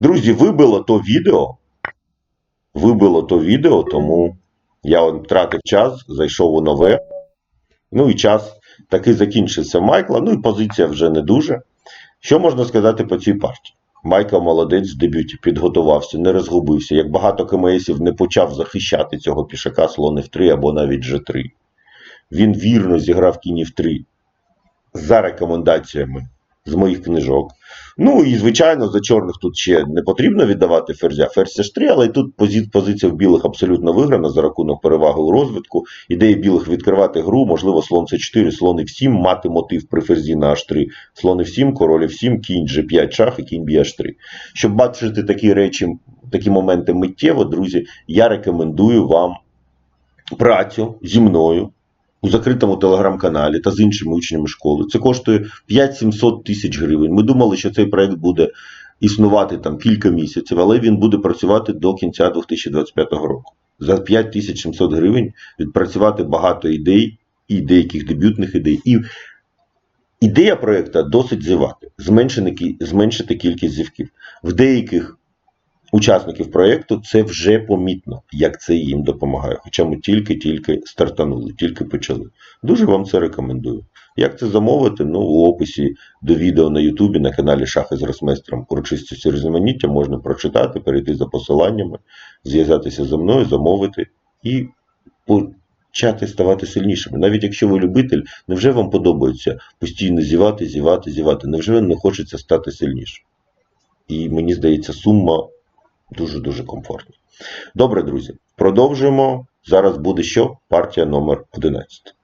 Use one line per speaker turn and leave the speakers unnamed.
Друзі, вибило то відео. Вибило то відео, тому я втратив час, зайшов у нове. Ну і час таки закінчився Майкла. Ну і позиція вже не дуже. Що можна сказати по цій партії? Майкл молодець в дебюті, підготувався, не розгубився. Як багато КМСів не почав захищати цього пішака слон F3 або навіть G3. Він вірно зіграв кінь F3 за рекомендаціями з моїх книжок. Ну і звичайно, за чорних тут ще не потрібно віддавати ферзя. Ферзь H3, але і тут позиція в білих абсолютно виграна за рахунок переваги у розвитку. Ідея білих відкривати гру, можливо, слон С4, слон F7, мати мотив при ферзі на H3, слон F7, король F7, кінь G5 шах і кінь BH3. Щоб бачити такі речі, такі моменти миттєво, друзі, я рекомендую вам працю зі мною у закритому телеграм-каналі та з іншими учнями школи. Це коштує 5-700 тисяч гривень. Ми думали, що цей проект буде існувати там кілька місяців, але він буде працювати до кінця 2025 року. За 5700 гривень відпрацювати багато ідей і деяких дебютних ідей. І ідея проекту досить зівати, зменшити, зменшити кількість зівків. В деяких учасників проєкту це вже помітно, як це їм допомагає. Хоча ми тільки-тільки стартанули, тільки почали. Дуже вам це рекомендую. Як це замовити? Ну, у описі до відео на Ютубі на каналі Шахи з Росмейстером урочистості різноманіття можна прочитати, перейти за посиланнями, зв'язатися зі мною, замовити і почати ставати сильнішими. Навіть якщо ви любитель, невже вам подобається постійно зівати, зівати, зівати? Невже не хочеться стати сильнішим? І мені здається, сума дуже-дуже комфортно. Добре, друзі, продовжуємо. Зараз буде що? Партія номер 11.